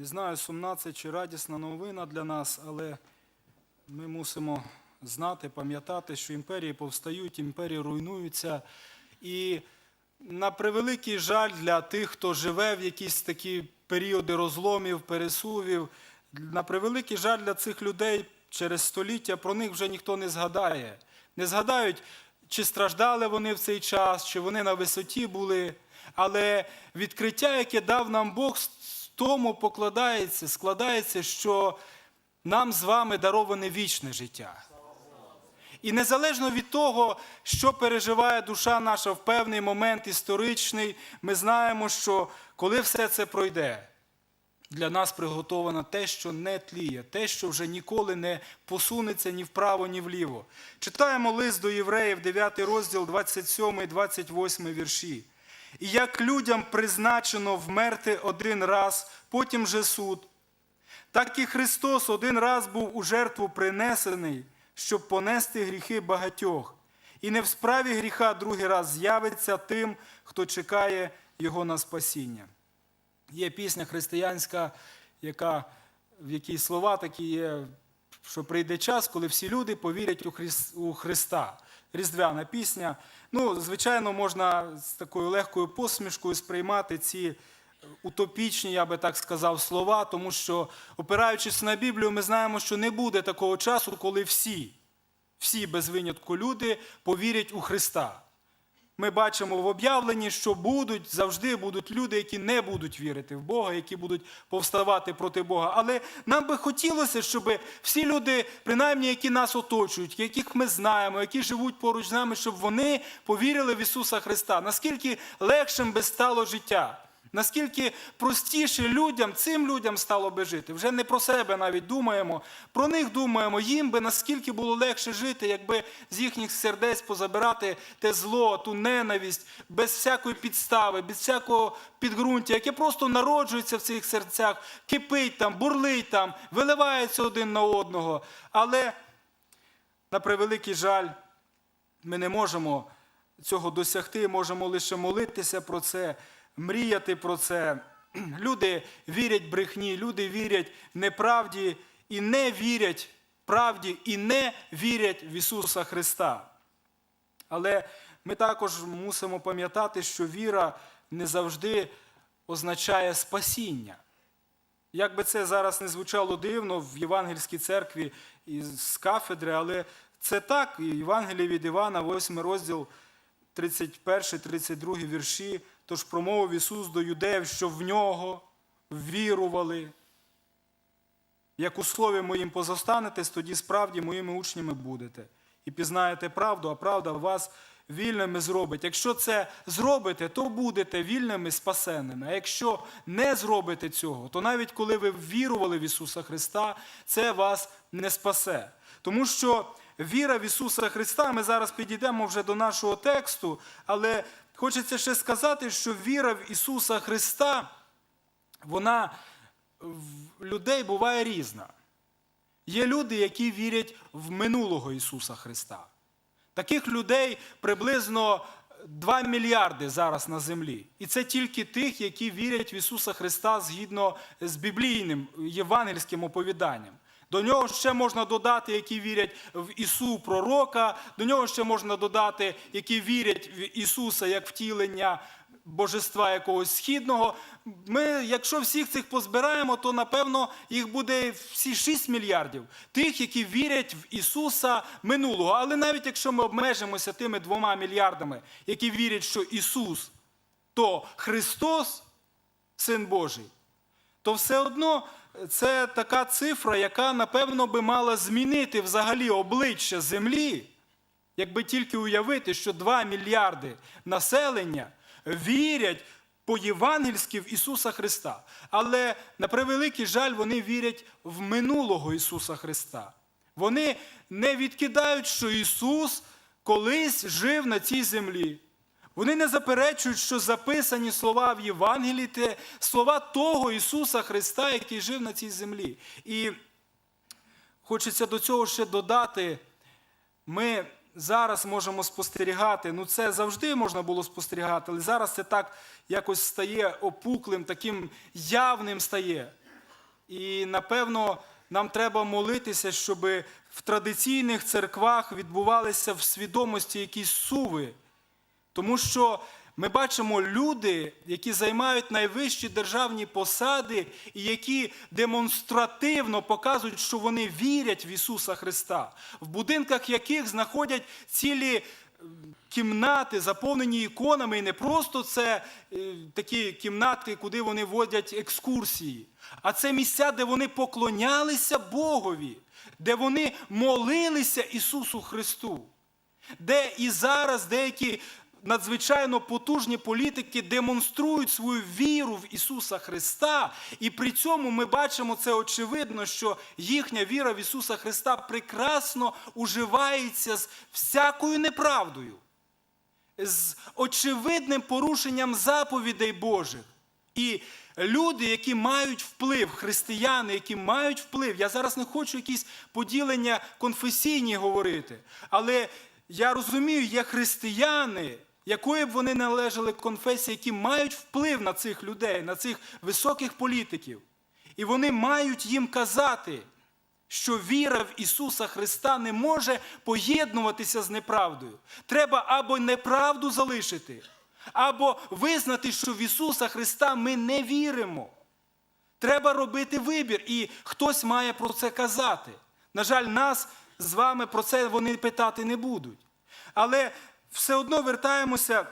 Не знаю, сумна це чи радісна новина для нас, але ми мусимо знати, пам'ятати, що імперії повстають, імперії руйнуються. І на превеликий жаль для тих, хто живе в якісь такі періоди розломів, пересувів, на превеликий жаль для цих людей через століття про них вже ніхто не згадає. Не згадають, чи страждали вони в цей час, чи вони на висоті були. Але відкриття, яке дав нам Бог, тому покладається, складається, що нам з вами дароване вічне життя. І незалежно від того, що переживає душа наша в певний момент історичний, ми знаємо, що коли все це пройде, для нас приготовано те, що не тліє, те, що вже ніколи не посунеться ні вправо, ні вліво. Читаємо лист до євреїв, 9 розділ, 27, 28 вірші. І як людям призначено вмерти один раз, потім же суд, так і Христос один раз був у жертву принесений, щоб понести гріхи багатьох. І не в справі гріха другий раз з'явиться тим, хто чекає Його на спасіння. Є пісня християнська, яка, в якій слова такі є, що прийде час, коли всі люди повірять у, Христа. Різдвяна пісня. Ну, звичайно, можна з такою легкою посмішкою сприймати ці утопічні, я би так сказав, слова, тому що, опираючись на Біблію, ми знаємо, що не буде такого часу, коли всі, всі без винятку люди повірять у Христа. Ми бачимо в об'явленні, що будуть завжди будуть люди, які не будуть вірити в Бога, які будуть повставати проти Бога. Але нам би хотілося, щоб всі люди, принаймні, які нас оточують, яких ми знаємо, які живуть поруч з нами, щоб вони повірили в Ісуса Христа. Наскільки легшим би стало життя. Наскільки простіше людям, цим людям стало би жити. Вже не про себе навіть думаємо, про них думаємо, їм би наскільки було легше жити, якби з їхніх сердець позабирати те зло, ту ненависть, без всякої підстави, без всякого підґрунтя, яке просто народжується в цих серцях, кипить там, бурлить там, виливається один на одного. Але, на превеликий жаль, ми не можемо цього досягти, можемо лише молитися про це, мріяти про це. Люди вірять брехні, люди вірять неправді і не вірять правді, і не вірять в Ісуса Христа. Але ми також мусимо пам'ятати, що віра не завжди означає спасіння. Як би це зараз не звучало дивно в Євангельській церкві і з кафедри, але це так. І Євангеліє від Івана, 8 розділ, 31-32 вірші. Тож промовив Ісус до юдеїв, що в нього вірували. Як у слові моїм позостанетесь, тоді справді моїми учнями будете. І пізнаєте правду, а правда вас вільними зробить. Якщо це зробите, то будете вільними спасеними. А якщо не зробите цього, то навіть коли ви вірували в Ісуса Христа, це вас не спасе. Тому що віра в Ісуса Христа, ми зараз підійдемо вже до нашого тексту, але хочеться ще сказати, що віра в Ісуса Христа, вона в людей буває різна. Є люди, які вірять в минулого Ісуса Христа. Таких людей приблизно 2 мільярди зараз на землі. І це тільки тих, які вірять в Ісуса Христа згідно з біблійним євангельським оповіданням. До нього ще можна додати, які вірять в Ісу Пророка, до нього ще можна додати, які вірять в Ісуса як втілення божества якогось східного. Ми, якщо всіх цих позбираємо, то напевно їх буде всі 6 мільярдів тих, які вірять в Ісуса минулого. Але навіть якщо ми обмежимося тими двома мільярдами, які вірять, що Ісус то Христос, Син Божий, то все одно це така цифра, яка, напевно, би мала змінити взагалі обличчя землі, якби тільки уявити, що 2 мільярди населення вірять по-євангельськи в Ісуса Христа. Але на превеликий жаль, вони вірять в минулого Ісуса Христа. Вони не відкидають, що Ісус колись жив на цій землі. Вони не заперечують, що записані слова в Євангелії це слова того Ісуса Христа, який жив на цій землі. І хочеться до цього ще додати, ми зараз можемо спостерігати, ну це завжди можна було спостерігати, але зараз це так якось стає опуклим, таким явним стає. І напевно нам треба молитися, щоб в традиційних церквах відбувалися в свідомості якісь суви. Тому що ми бачимо люди, які займають найвищі державні посади, і які демонстративно показують, що вони вірять в Ісуса Христа, в будинках яких знаходять цілі е, кімнати, заповнені іконами, і не просто це е, такі кімнати, куди вони водять екскурсії, а це місця, де вони поклонялися Богові, де вони молилися Ісусу Христу де і зараз деякі надзвичайно потужні політики демонструють свою віру в Ісуса Христа, і при цьому ми бачимо це очевидно, що їхня віра в Ісуса Христа прекрасно уживається з всякою неправдою, з очевидним порушенням заповідей Божих. І люди, які мають вплив, християни, які мають вплив, я зараз не хочу якісь поділення конфесійні говорити, але я розумію, є християни, якої б вони належали конфесії, які мають вплив на цих людей, на цих високих політиків. І вони мають їм казати, що віра в Ісуса Христа не може поєднуватися з неправдою. Треба або неправду залишити, або визнати, що в Ісуса Христа ми не віримо. Треба робити вибір, і хтось має про це казати. На жаль, нас з вами про це вони питати не будуть. Але все одно вертаємося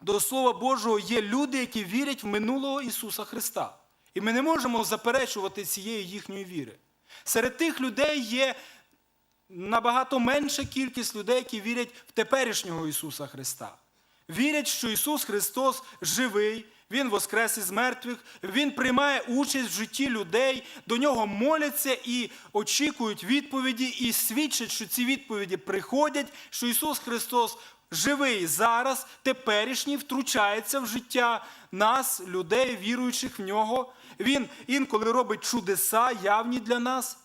до Слова Божого. Є люди, які вірять в минулого Ісуса Христа. І ми не можемо заперечувати цієї їхньої віри. Серед тих людей є набагато менша кількість людей, які вірять в теперішнього Ісуса Христа. Вірять, що Ісус Христос живий, Він воскрес із мертвих, Він приймає участь в житті людей, до нього моляться і очікують відповіді, і свідчать, що ці відповіді приходять, що Ісус Христос живий зараз, теперішній, втручається в життя нас, людей, віруючих в нього. Він інколи робить чудеса, явні для нас.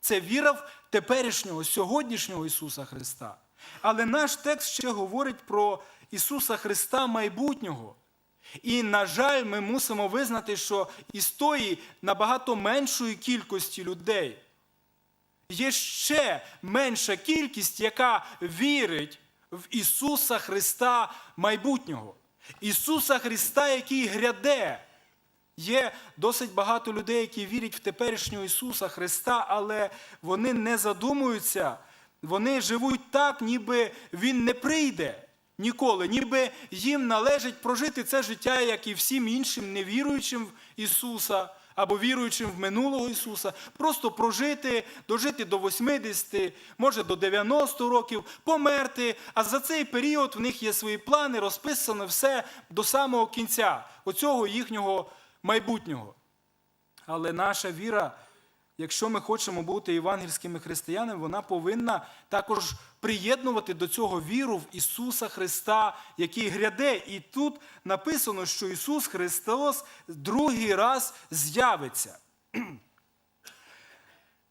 Це віра в теперішнього, сьогоднішнього Ісуса Христа. Але наш текст ще говорить про Ісуса Христа майбутнього. І, на жаль, ми мусимо визнати, що із тої набагато меншої кількості людей є ще менша кількість, яка вірить в Ісуса Христа майбутнього. Ісуса Христа, який гряде. Є досить багато людей, які вірять в теперішнього Ісуса Христа, але вони не задумуються, вони живуть так, ніби Він не прийде ніколи, ніби їм належить прожити це життя, як і всім іншим, невіруючим в Ісуса або віруючим в минулого Ісуса, просто прожити, дожити до 80, може до 90 років, померти. А за цей період в них є свої плани, розписано все до самого кінця оцього їхнього майбутнього. Але наша віра, якщо ми хочемо бути євангельськими християнами, вона повинна також приєднувати до цього віру в Ісуса Христа, який гряде. І тут написано, що Ісус Христос другий раз з'явиться.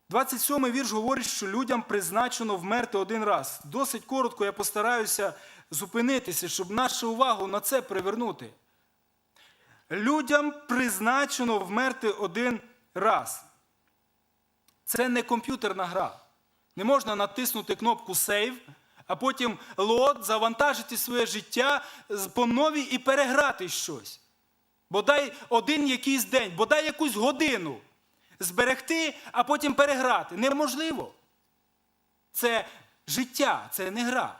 27 вірш говорить, що людям призначено вмерти один раз. Досить коротко я постараюся зупинитися, щоб нашу увагу на це привернути. Людям призначено вмерти один раз. Це не комп'ютерна гра. Не можна натиснути кнопку Save, а потім лот, завантажити своє життя по новій і переграти щось. Бодай один якийсь день, бодай якусь годину зберегти, а потім переграти. Неможливо. Це життя, це не гра.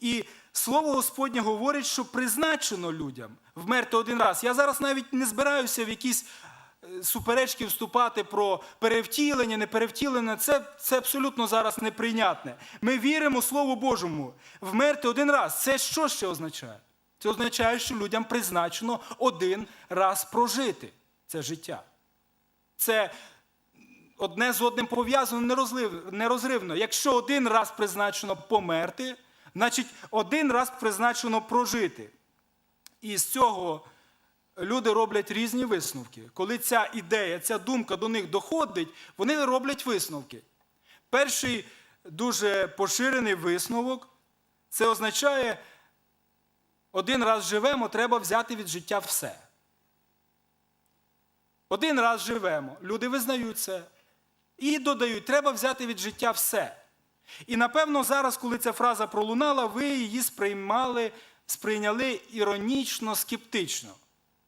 І слово Господнє говорить, що призначено людям вмерти один раз. Я зараз навіть не збираюся в якісь суперечки вступати про перевтілення, неперевтілення. Це, це абсолютно зараз неприйнятне. Ми віримо Слову Божому. Вмерти один раз. Це що ще означає? Це означає, що людям призначено один раз прожити це життя. Це одне з одним пов'язано нерозривно. Якщо один раз призначено померти, значить один раз призначено прожити. І з цього люди роблять різні висновки. Коли ця ідея, ця думка до них доходить, вони роблять висновки. Перший дуже поширений висновок це означає, один раз живемо, треба взяти від життя все. Один раз живемо. Люди визнають це. І додають, треба взяти від життя все. І напевно, зараз, коли ця фраза пролунала, ви її сприймали, сприйняли іронічно, скептично.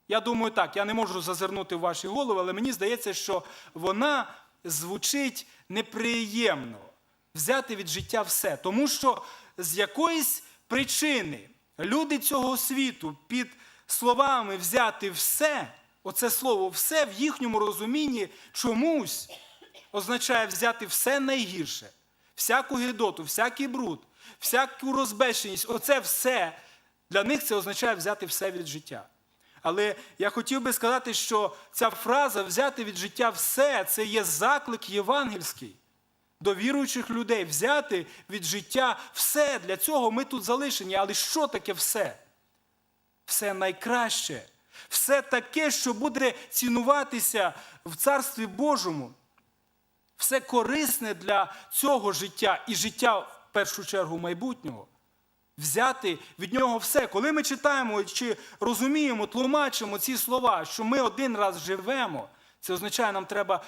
Я думаю, так, я не можу зазирнути в ваші голови, але мені здається, що вона звучить неприємно взяти від життя все. Тому що з якоїсь причини люди цього світу під словами взяти все, оце слово все в їхньому розумінні чомусь означає взяти все найгірше, всяку гидоту, всякий бруд, всяку розбещеність. Оце все для них це означає взяти все від життя. Але я хотів би сказати, що ця фраза взяти від життя все це є заклик євангельський до віруючих людей взяти від життя все. Для цього ми тут залишені. Але що таке все? Все найкраще, все таке, що буде цінуватися в Царстві Божому. Все корисне для цього життя і життя в першу чергу майбутнього. Взяти від нього все. Коли ми читаємо чи розуміємо, тлумачимо ці слова, що ми один раз живемо, це означає, нам треба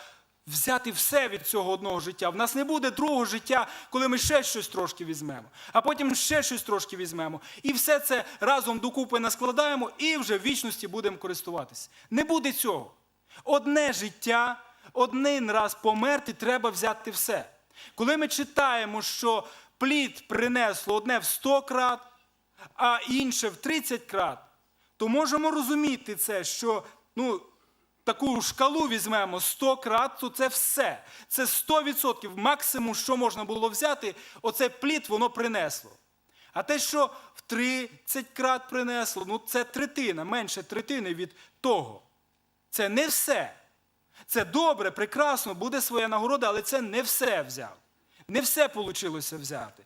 взяти все від цього одного життя. В нас не буде другого життя, коли ми ще щось трошки візьмемо, а потім ще щось трошки візьмемо. І все це разом докупи наскладаємо і вже в вічності будемо користуватися. Не буде цього. Одне життя, один раз померти, треба взяти все. Коли ми читаємо, що плід принесло одне в 100 крат, а інше в 30 крат, то можемо розуміти це, що ну, таку шкалу візьмемо 100 крат, то це все. Це 100% максимум, що можна було взяти, оце плід воно принесло. А те, що в 30 крат принесло, ну це третина, менше третини від того. Це не все. Це добре, прекрасно, буде своя нагорода, але це не все взяв. Не все вийшло взяти.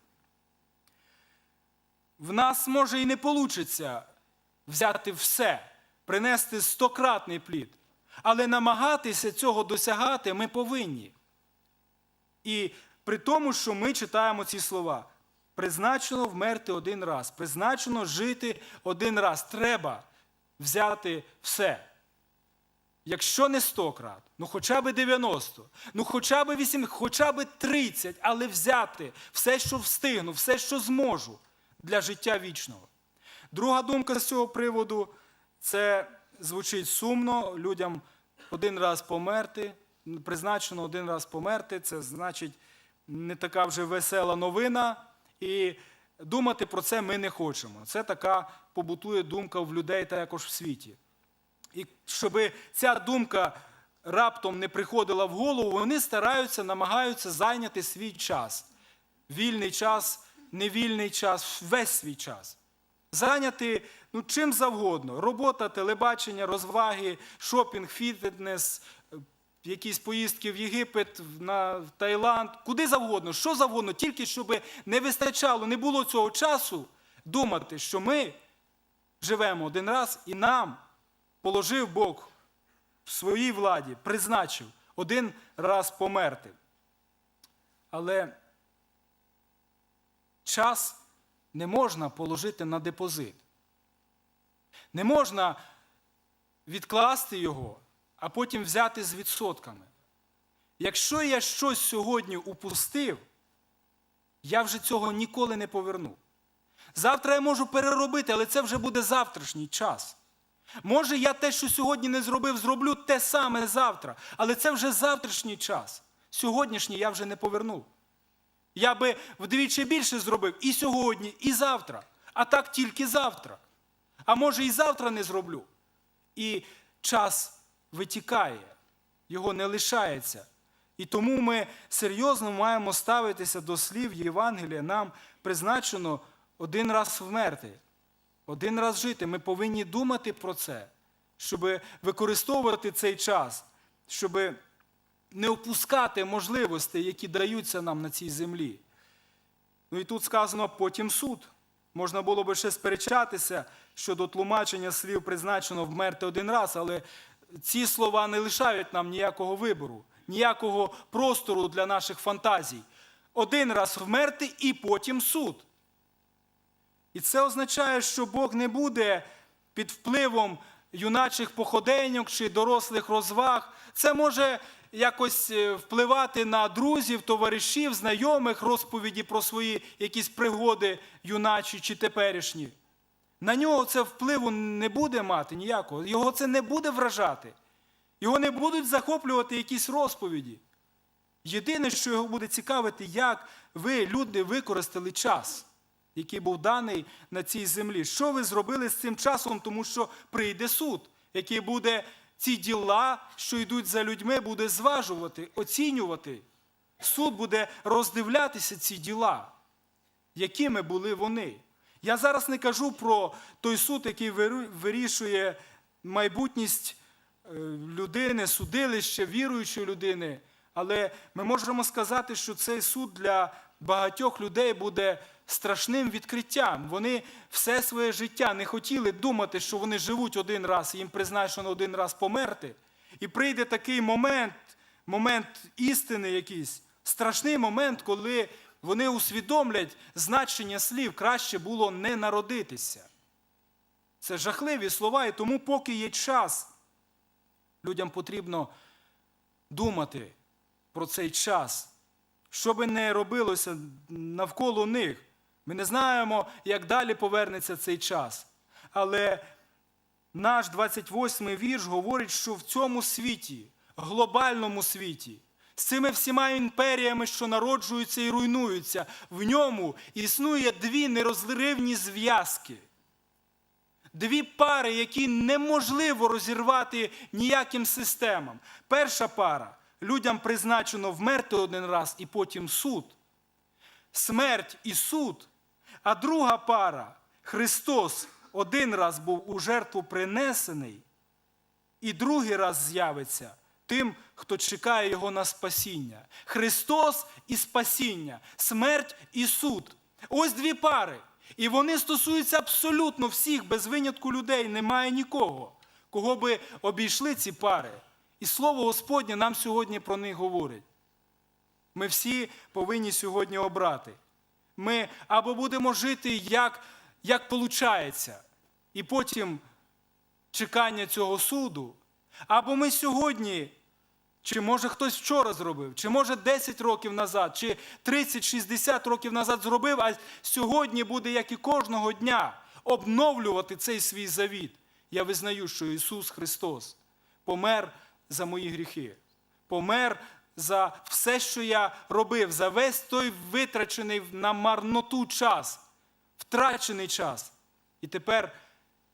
В нас може і не вийде взяти все, принести стократний плід. Але намагатися цього досягати ми повинні. І при тому, що ми читаємо ці слова. Призначено вмерти один раз, призначено жити один раз. Треба взяти все. Якщо не 100 крат, ну хоча б 90, ну хоча б 8, хоча б 30, але взяти все, що встигну, все, що зможу для життя вічного. Друга думка з цього приводу це звучить сумно. Людям один раз померти, призначено один раз померти, це значить не така вже весела новина. І думати про це ми не хочемо. Це така побутує думка в людей також в світі. І щоб ця думка раптом не приходила в голову, вони стараються, намагаються зайняти свій час. Вільний час, невільний час, весь свій час. Зайняти ну, чим завгодно. Робота, телебачення, розваги, шопінг, фітнес, якісь поїздки в Єгипет, на Таїланд, куди завгодно, що завгодно, тільки щоб не вистачало, не було цього часу думати, що ми живемо один раз і нам положив Бог в своїй владі, призначив один раз померти. Але час не можна положити на депозит. Не можна відкласти його, а потім взяти з відсотками. Якщо я щось сьогодні упустив, я вже цього ніколи не поверну. Завтра я можу переробити, але це вже буде завтрашній час. Може, я те, що сьогодні не зробив, зроблю те саме завтра, але це вже завтрашній час. Сьогоднішній я вже не поверну. Я би вдвічі більше зробив і сьогодні, і завтра, а так тільки завтра. А може, і завтра не зроблю. І час витікає, його не лишається. І тому ми серйозно маємо ставитися до слів Євангелія. Нам призначено один раз вмерти, один раз жити. Ми повинні думати про це, щоб використовувати цей час, щоб не опускати можливостей, які даються нам на цій землі. Ну і тут сказано потім суд. Можна було би ще сперечатися щодо тлумачення слів призначено вмерти один раз, але ці слова не лишають нам ніякого вибору, ніякого простору для наших фантазій. Один раз вмерти і потім суд. І це означає, що Бог не буде під впливом юначих походеньок чи дорослих розваг. Це може якось е, впливати на друзів, товаришів, знайомих, розповіді про свої якісь пригоди юначі чи теперішні. На нього це впливу не буде мати ніякого. Його це не буде вражати. Його не будуть захоплювати якісь розповіді. Єдине, що його буде цікавити, як ви, люди, використали час, який був даний на цій землі. Що ви зробили з цим часом, тому що прийде суд, який буде ці діла, що йдуть за людьми, буде зважувати, оцінювати. Суд буде роздивлятися ці діла, якими були вони. Я зараз не кажу про той суд, який вирішує майбутність е, людини, судилище, віруючої людини. Але ми можемо сказати, що цей суд для багатьох людей буде страшним відкриттям. Вони все своє життя не хотіли думати, що вони живуть один раз, і їм призначено один раз померти. І прийде такий момент, момент істини якийсь, страшний момент, коли вони усвідомлять значення слів, краще було не народитися. Це жахливі слова, і тому, поки є час, людям потрібно думати про цей час. Що би не робилося навколо них. Ми не знаємо, як далі повернеться цей час. Але наш 28-й вірш говорить, що в цьому світі, глобальному світі, з цими всіма імперіями, що народжуються і руйнуються, в ньому існує дві нерозривні зв'язки. Дві пари, які неможливо розірвати ніяким системам. Перша пара людям призначено вмерти один раз і потім суд. Смерть і суд. А друга пара Христос один раз був у жертву принесений, і другий раз з'явиться тим, хто чекає його на спасіння. Христос і спасіння, смерть і суд. Ось дві пари. І вони стосуються абсолютно всіх, без винятку людей. Немає нікого, кого би обійшли ці пари. І слово Господнє нам сьогодні про них говорить. Ми всі повинні сьогодні обрати. Ми або будемо жити, як, як виходить, і потім чекання цього суду, або ми сьогодні, чи може хтось вчора зробив, чи може 10 років назад, чи 30-60 років назад зробив, а сьогодні буде, як і кожного дня, обновлювати цей свій завіт. Я визнаю, що Ісус Христос помер за мої гріхи, помер за все, що я робив, за весь той витрачений на марноту час, втрачений час. І тепер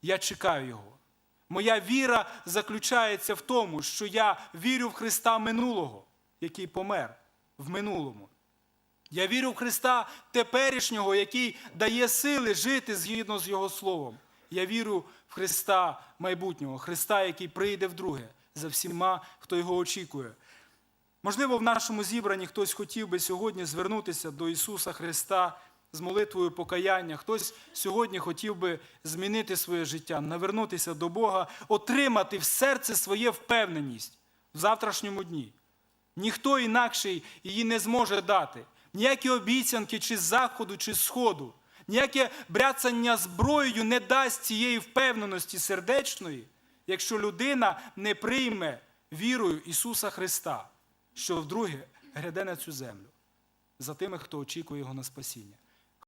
я чекаю Його. Моя віра заключається в тому, що я вірю в Христа минулого, який помер в минулому. Я вірю в Христа теперішнього, який дає сили жити згідно з Його Словом. Я вірю в Христа майбутнього, Христа, який прийде вдруге за всіма, хто його очікує. Можливо, в нашому зібранні хтось хотів би сьогодні звернутися до Ісуса Христа з молитвою покаяння. Хтось сьогодні хотів би змінити своє життя, навернутися до Бога, отримати в серце своє впевненість в завтрашньому дні. Ніхто інакший її не зможе дати. Ніякі обіцянки чи з заходу, чи з сходу, ніяке бряцання зброєю не дасть цієї впевненості сердечної, якщо людина не прийме вірою Ісуса Христа, що вдруге гряде на цю землю за тими, хто очікує Його на спасіння.